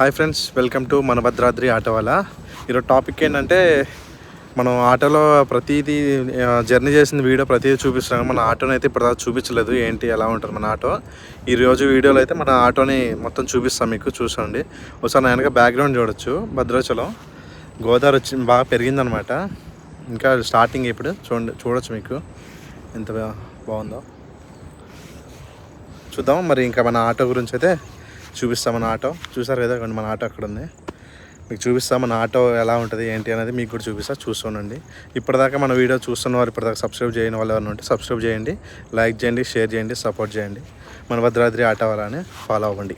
Hi friends welcome to మన Bhadradri auto వాళ్ళ ఈరోజు టాపిక్ ఏంటంటే మనం ఆటోలో ప్రతిదీ జర్నీ చేసిన వీడియో ప్రతిదీ చూపిస్తున్నాం. మన ఆటోని అయితే ఇప్పుడు చూపించలేదు ఏంటి ఎలా ఉంటుంది మన ఆటో. ఈ రోజు వీడియోలో అయితే మన ఆటోని మొత్తం చూపిస్తాం మీకు చూసండి ఒకసారి నా వెనక బ్యాక్గ్రౌండ్ చూడొచ్చు. భద్రాచలం గోదావరి వచ్చి బాగా పెరిగిందనమాట. ఇంకా స్టార్టింగ్ ఇప్పుడు చూడండి చూడొచ్చు మీకు. ఎంత బాగుందో. చూద్దాం మరి ఇంకా మన ఆటో గురించి అయితే చూపిస్తాం మన ఆటో. చూసారు కదా మన ఆటో అక్కడ ఉంది. మీకు చూపిస్తాం మన ఆటో ఎలా ఉంటుంది ఏంటి అనేది మీకు కూడా చూపిస్తా చూస్తుండండి ఇప్పటిదాకా మన వీడియో చూస్తున్న వారు ఇప్పటిదాకా సబ్స్క్రైబ్ చేయని వాళ్ళు ఎవరైనా ఉంటే సబ్స్క్రైబ్ చేయండి లైక్ చేయండి షేర్ చేయండి సపోర్ట్ చేయండి. మన భద్రాద్రి ఆటో వాళ్ళని ఫాలో అవ్వండి.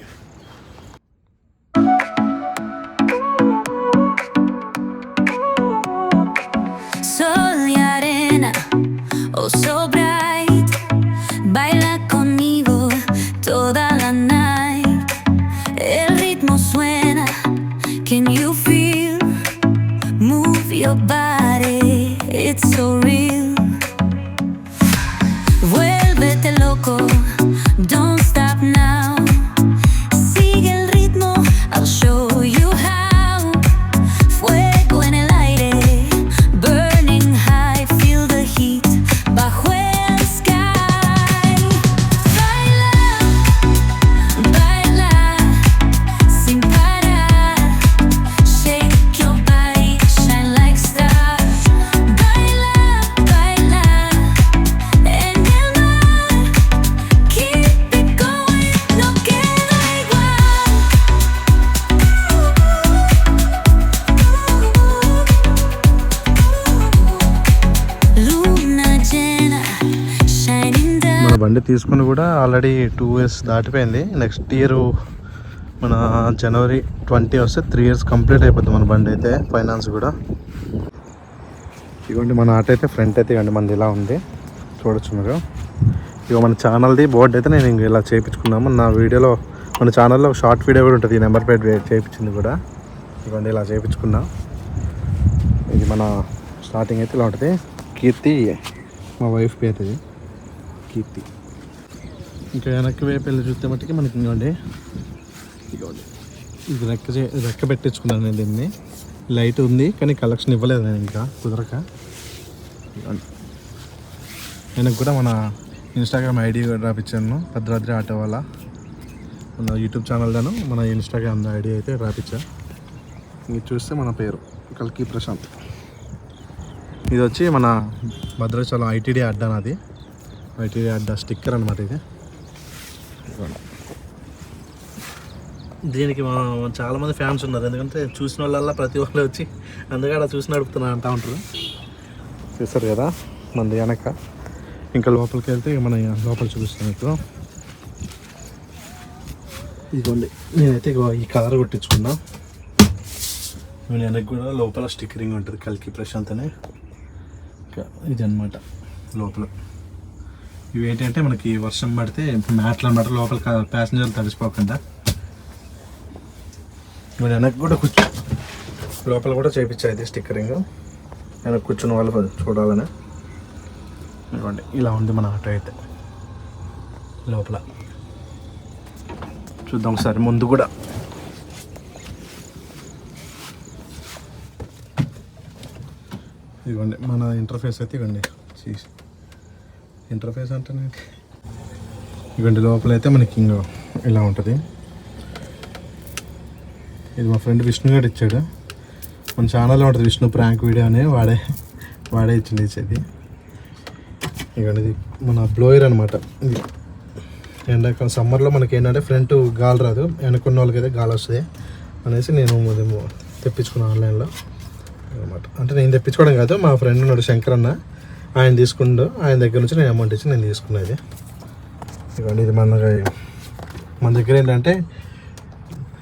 బండి తీసుకుని కూడా ఆల్రెడీ టూ ఇయర్స్ దాటిపోయింది. నెక్స్ట్ ఇయర్ మన జనవరి ట్వంటీ వస్తే త్రీ ఇయర్స్ కంప్లీట్ అయిపోతుంది మన బండి అయితే ఫైనాన్స్ కూడా. ఇదిగోండి మన ఆటో అయితే ఫ్రంట్ అయితే ఇవ్వండి మనది ఇలా ఉంది. చూడొచ్చు మీరు. ఇక మన ఛానల్ది బోర్డు అయితే నేను ఇంకా ఇలా చేయించుకున్నాము. నా వీడియోలో మన ఛానల్లో ఒక షార్ట్ వీడియో కూడా ఉంటుంది. ఈ నెంబర్ ప్లేట్ చేయించింది కూడా. ఇదిగోండి ఇలా చేయించుకున్నా. ఇది మన స్టార్టింగ్ అయితే ఇలా ఉంటుంది. కీర్తి మా వైఫ్ పేరు ఇది. కీర్తి. ఇంకా వెనక్కి వైపు వెళ్ళి చూస్తే మట్టుకి మనకి ఇంకోండి. ఇదిగోండి. ఇది రెక్క చే రెక్క పెట్టించుకున్నాను నేను దీన్ని. లైట్ ఉంది కానీ కలెక్షన్ ఇవ్వలేదు నేను ఇంకా కుదరక. వెనక్కి కూడా మన ఇన్స్టాగ్రామ్ ఐడి కూడా రాపించాను భద్రాద్రి ఆటో వాళ్ళ. మన యూట్యూబ్ ఛానల్లోను మన ఇన్స్టాగ్రామ్ ఐడి అయితే రాపించా ఇది చూస్తే మన పేరు కల్కి ప్రశాంత్. ఇది వచ్చి మన భద్రాచలం ఐటీడీ అడ్డా నాది. ఐటీడీ అడ్డా స్టిక్కర్ అనమాట ఇది. దీనికి మా చాలా మంది ఫ్యాన్స్ ఉన్నారు. ఎందుకంటే చూసిన వాళ్ళల్లా ప్రతి వాళ్ళు వచ్చి అందుకే అలా చూసి నడుపుతున్నా అంటా ఉంటారు. చూస్తారు కదా? మనది వెనక. ఇంకా లోపలికి వెళ్తే మన లోపల చూపిస్తాను మీకు. ఇదిగోండి. నేనైతే ఈ కలర్ కొట్టించుకున్నా. నేను వెనక్కి కూడా లోపల స్టిక్కరింగ్ ఉంటుంది. కల్కి ప్రశాంత్ అని ఇంకా ఇది అనమాట లోపల. ఇవి ఏంటంటే మనకి వర్షం పడితే మ్యాట్లు అనమాట లోపల ప్యాసింజర్లు తడిసిపోకుండా నేను వెనక్కి కూడా కూర్చో. లోపల కూడా చేయించాయి స్టిక్కరింగ్. వెనక్కి కూర్చున్న వాళ్ళు చూడాలని. ఇవ్వండి ఇలా ఉంది మన ఆటో అయితే. లోపల. చూద్దాం ఒకసారి ముందు కూడా. ఇవ్వండి మన ఇంటర్ఫేస్ అయితే ఇవ్వండి చీ- ఇంటర్ఫేస్ అంటే ఇవ్వండి లోపల అయితే మనకి ఇంకా ఇలా ఉంటుంది. ఇది మా ఫ్రెండ్ విష్ణు గారు ఇచ్చాడు. మన ఛానల్లో ఉంటుంది విష్ణు ప్రాంక్ వీడియో అని వాడే వాడే ఇచ్చింది ఇచ్చేది. ఇవ్వండి ఇది మన బ్లోయర్ అనమాట ఇది ఎండాకాలం సమ్మర్లో మనకి ఏంటంటే ఫ్రంట్ గాలి రాదు. వెనుకున్న వాళ్ళకి అయితే గాలి వస్తుంది అనేసి నేను తెప్పించుకున్నాను ఆన్లైన్లో అనమాట అంటే నేను తెప్పించుకోవడం కాదు మా ఫ్రెండ్ ఉన్నాడు శంకర్ అన్న ఆయన తీసుకుండు ఆయన దగ్గర నుంచి నేను అమౌంట్ ఇచ్చి నేను తీసుకున్నది. ఇవ్వండి ఇది మన మన దగ్గర ఏంటంటే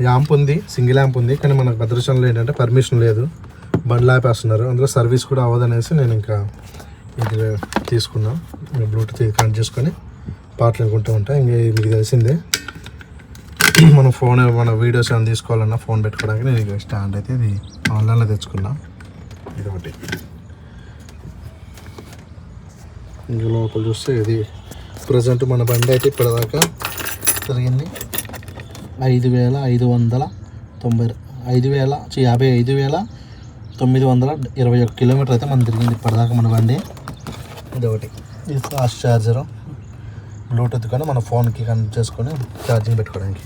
యాంప్ ఉంది సింగిల్ యాంప్ ఉంది కానీ మనకు భద్రాచలంలో ఏంటంటే పర్మిషన్ లేదు. బండ్లు ఆపేస్తున్నారు. అందులో సర్వీస్ కూడా అవ్వదనేసి నేను ఇంకా ఇది తీసుకున్నా. బ్లూటూత్ కనెక్ట్ చేసుకొని పాటలు వినుకుంటూ ఉంటా. ఇంకా ఇది మీకు తెలిసిందే మనం ఫోన్ మన వీడియోస్ ఏమైనా తీసుకోవాలన్నా ఫోన్ పెట్టుకోవడానికి నేను స్టాండ్ అయితే ఇది ఆన్లైన్లో తెచ్చుకున్నా. ఇది ఒకటి ఇంక లోపల చూస్తే ఇది ప్రజెంట్ మన బండి అయితే ఇప్పటిదాకా జరిగింది ఐదు వేల ఐదు వందల తొంభై ఐదు వేల యాభై ఐదు వేల తొమ్మిది వందల ఇరవై ఒక కిలోమీటర్ అయితే మనం తిరిగింది ఇప్పటిదాకా మన బండి. ఇది ఒకటి ఇది ఫాస్ట్ ఛార్జర్ బ్లూటూత్ కానీ మన ఫోన్కి కనెక్ట్ చేసుకొని ఛార్జింగ్ పెట్టుకోవడానికి.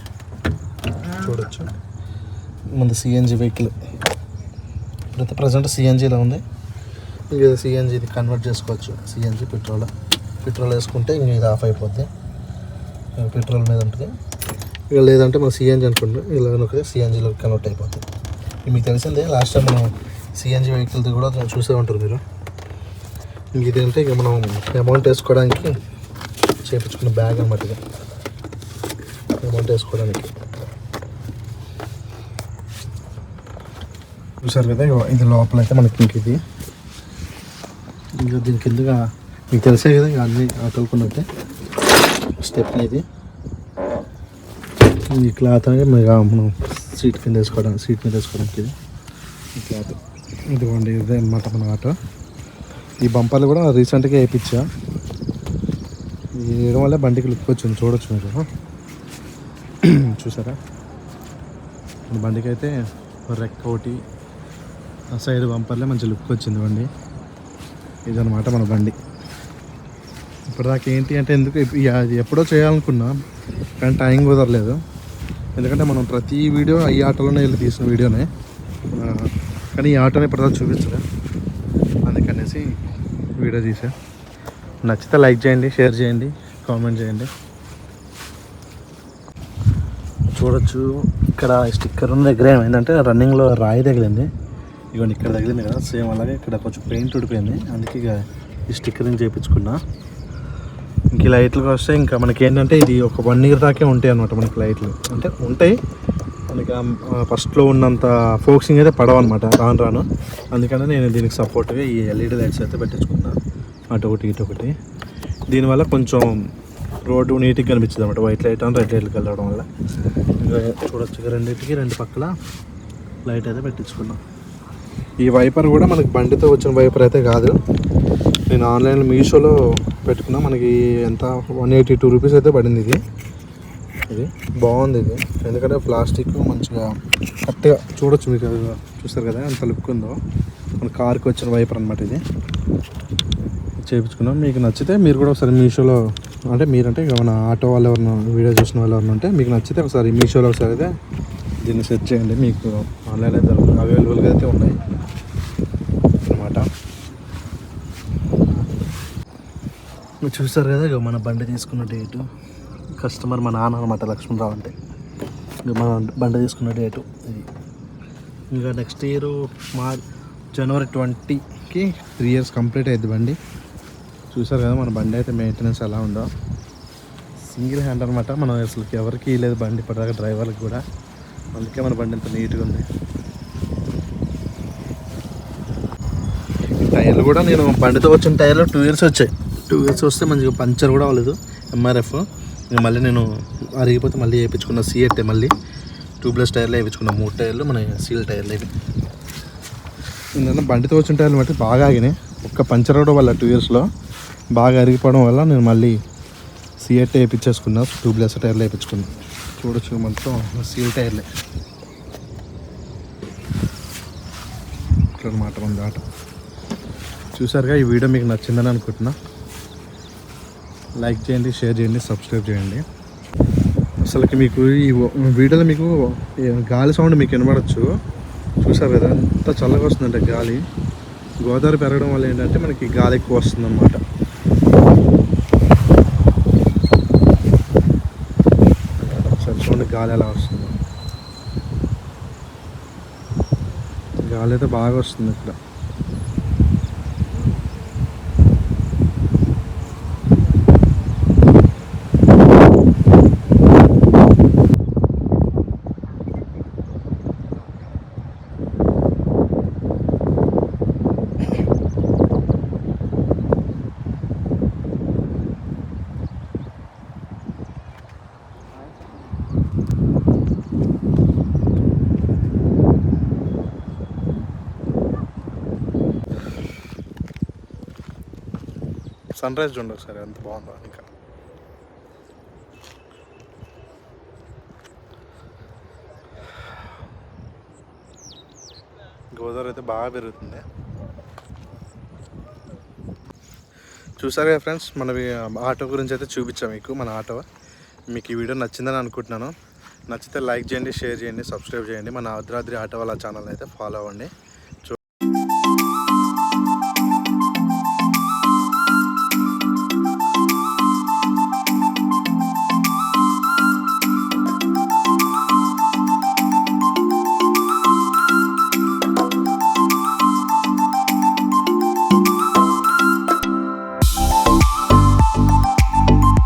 చూడొచ్చు. మన సిఎన్జి వెహికల్ ఇప్పుడైతే ప్రజెంట్ సిఎన్జిలో ఉంది. ఇది సిఎన్జి ఇది కన్వర్ట్ చేసుకోవచ్చు. సిఎన్జి పెట్రోల్ పెట్రోల్ వేసుకుంటే ఇంక ఇది ఆఫ్ అయిపోద్ది. పెట్రోల్ మీద ఉంటుంది. ఇక లేదంటే మనం సిఎన్జి అనుకుంటే ఇలా నొక్కితే సిఎన్జిలో కన్వర్ట్ అయిపోతుంది మీకు తెలిసిందే లాస్ట్ టైం మనం సిఎన్జి వెహికల్ది కూడా చూసే ఉంటారు మీరు. ఇంక ఇది ఇక మనం అమౌంట్ వేసుకోవడానికి చేపించుకున్న బ్యాగ్ అనమాట ఇది. అమౌంట్ వేసుకోవడానికి. చూసారు కదా ఇది లోపల అయితే మనకి ఇంక ఇది. ఇంకా దీని కిందగా మీకు తెలిసే కదా ఇక అన్ని ఆటలుకున్నట్టే స్టెప్ ఇది. ఈ క్లాత్ అనేది మనం సీట్ కింద వేసుకోవడం సీట్ మీద వేసుకోవడానికి ఇది. ఈ క్లాత్ ఇదిగోండి ఇదే అనమాట మన ఆటో. ఈ బంపర్లు కూడా రీసెంట్గా వేయించా వేయడం వల్ల బండికి లుక్ వచ్చింది చూడొచ్చు మీరు. చూసారా? బండికి అయితే రెక్క ఒకటి ఆ సైడ్ బంపర్లే మంచి లుక్ వచ్చింది బండి. ఇదనమాట మన బండి. ఇప్పటిదాకా ఏంటి అంటే ఎందుకు అది ఎప్పుడో చేయాలనుకున్నా కానీ టైం కుదరలేదు. ఎందుకంటే మనం ప్రతి వీడియో ఈ ఆటోలోనే వెళ్ళి తీసిన వీడియోనే. కానీ ఈ ఆటోని ఇప్పటిదాకా చూపించలే. అందుకనేసి వీడియో తీసా. నచ్చితే లైక్ చేయండి షేర్ చేయండి కామెంట్ చేయండి. చూడొచ్చు ఇక్కడ స్టిక్కర్ ఉన్న దగ్గర ఏమైందంటే రన్నింగ్లో రాయి తగిలింది. ఇవన్నీ ఇక్కడ తగిలింది కదా సేమ్ అలాగే ఇక్కడ కొంచెం పెయింట్ ఉడిపోయింది అందుకే ఇక ఈ స్టిక్కరింగ్ చేయించుకున్నా ఇంక లైట్లకు వస్తే ఇంకా మనకి ఏంటంటే ఇది ఒక వన్ ఇయర్ దాకే ఉంటాయి అనమాట మనకి లైట్లు. అంటే ఉంటాయి. మనకి ఫస్ట్లో ఉన్నంత ఫోక్సింగ్ అయితే పడవన్నమాట అనమాట రాను రాను. అందుకనే నేను దీనికి సపోర్ట్గా ఈ ఎల్ఈడి లైట్స్ అయితే పెట్టించుకున్నా. అటు ఒకటి ఇటు ఒకటి. దీనివల్ల కొంచెం రోడ్డు నీట్గా కనిపించింది అనమాట వైట్ లైట్ అని రెడ్ లైట్లు వెళ్ళడం వల్ల. ఇంకా చూడొచ్చు రెండింటికి రెండు పక్కల లైట్ అయితే పెట్టించుకున్నాం. ఈ వైపర్ కూడా మనకి బండితో వచ్చిన వైపర్ అయితే కాదు. నేను ఆన్లైన్లో మీషోలో పెట్టుకున్నా. మనకి ఎంత? వన్ ఎయిటీ టూ రూపీస్ అయితే పడింది ఇది. ఇది బాగుంది ఇది. ఎందుకంటే ప్లాస్టిక్ మంచిగా కరెక్ట్గా చూడొచ్చు మీకు. చూస్తారు కదా ఎంత లుక్ ఉందో. మన కార్కి వచ్చిన వైపర్ అనమాట ఇది. చేయించుకున్నాం మీకు నచ్చితే మీరు కూడా ఒకసారి మీషోలో అంటే మీరంటే ఇక మన ఆటో వాళ్ళు ఎవరైనా వీడియో చూసిన వాళ్ళు ఎవరైనా ఉంటే మీకు నచ్చితే ఒకసారి మీషోలో ఒకసారి అయితే దీన్ని సెర్చ్ చేయండి. మీకు ఆన్లైన్లో అయితే అవైలబుల్గా అయితే ఉన్నాయి. అనమాట మీరు చూసారు కదా ఇక మన బండి తీసుకున్న డేటు కస్టమర్ మా నాన్న అనమాట లక్ష్మణరావు అంటే. ఇక మన బండి తీసుకున్న డేటు ఇది. ఇంకా నెక్స్ట్ ఇయర్ మా జనవరి ట్వంటీకి త్రీ ఇయర్స్ కంప్లీట్ అయింది బండి. చూసారు కదా మన బండి అయితే మెయింటెనెన్స్ ఎలా ఉందో. సింగిల్ హ్యాండ్ అనమాట మనం అసలు ఎవరికి లేదు బండి. ఇప్పటిదాకా డ్రైవర్కి కూడా. అందుకే మన బండి ఎంత నీట్గా ఉంది. టైర్లు కూడా నేను బండితో వచ్చిన టైర్లు టూ ఇయర్స్ వచ్చాయి. టూ ఇయర్స్ వస్తే మంచిగా పంచర్ కూడా అవ్వలేదు. ఎంఆర్ఎఫ్ ఇక మళ్ళీ నేను అరిగిపోతే మళ్ళీ వేయించుకున్న సిఎట్టే మళ్ళీ. ట్యూబ్లెస్ టైర్లు వేయించుకున్న మూడు టైర్లు మన సీల్ టైర్లు ఇవి. ఏంటంటే బండితో వచ్చిన టైర్లు బట్టి బాగా ఆగినాయి. ఒక్క పంచర్ అవడం వల్ల టూ ఇయర్స్లో బాగా అరిగిపోవడం వల్ల నేను మళ్ళీ సిఎట్ వేయించేసుకున్నా ట్యూబ్లెస్ టైర్లు వేయించుకున్నా. చూడొచ్చు మొత్తం సీల్ టైర్లే. ఇట్లనమాట మన దాట. చూసారుగా ఈ వీడియో మీకు నచ్చిందని అనుకుంటున్నా. లైక్ చేయండి షేర్ చేయండి సబ్స్క్రైబ్ చేయండి. అసలుకి మీకు ఈ వీడియోలో మీకు గాలి సౌండ్ మీకు వినబడచ్చు. చూసారు కదా ఎంత చల్లగా వస్తుందంటే గాలి. గోదావరి పెరగడం వల్ల ఏంటంటే మనకి గాలి ఎక్కువ వస్తుందన్నమాట అనమాట ఒకసారి చూడండి గాలి ఎలా వస్తుందో. గాలి అయితే బాగా వస్తుంది ఇక్కడ. సన్ రైజ్ చూడండి ఒకసారి ఎంత బాగుందో ఇంకా. గోదావరి అయితే బాగా పెరుగుతుంది. చూసారు కదా ఫ్రెండ్స్ మన ఆటో గురించి అయితే చూపించాం మీకు మన ఆటో. మీకు ఈ వీడియో నచ్చిందని అనుకుంటున్నాను. నచ్చితే లైక్ చేయండి షేర్ చేయండి సబ్స్క్రైబ్ చేయండి. మన ఆద్రాద్రి ఆటో వాళ్ళ ఛానల్ అయితే ఫాలో అవ్వండి.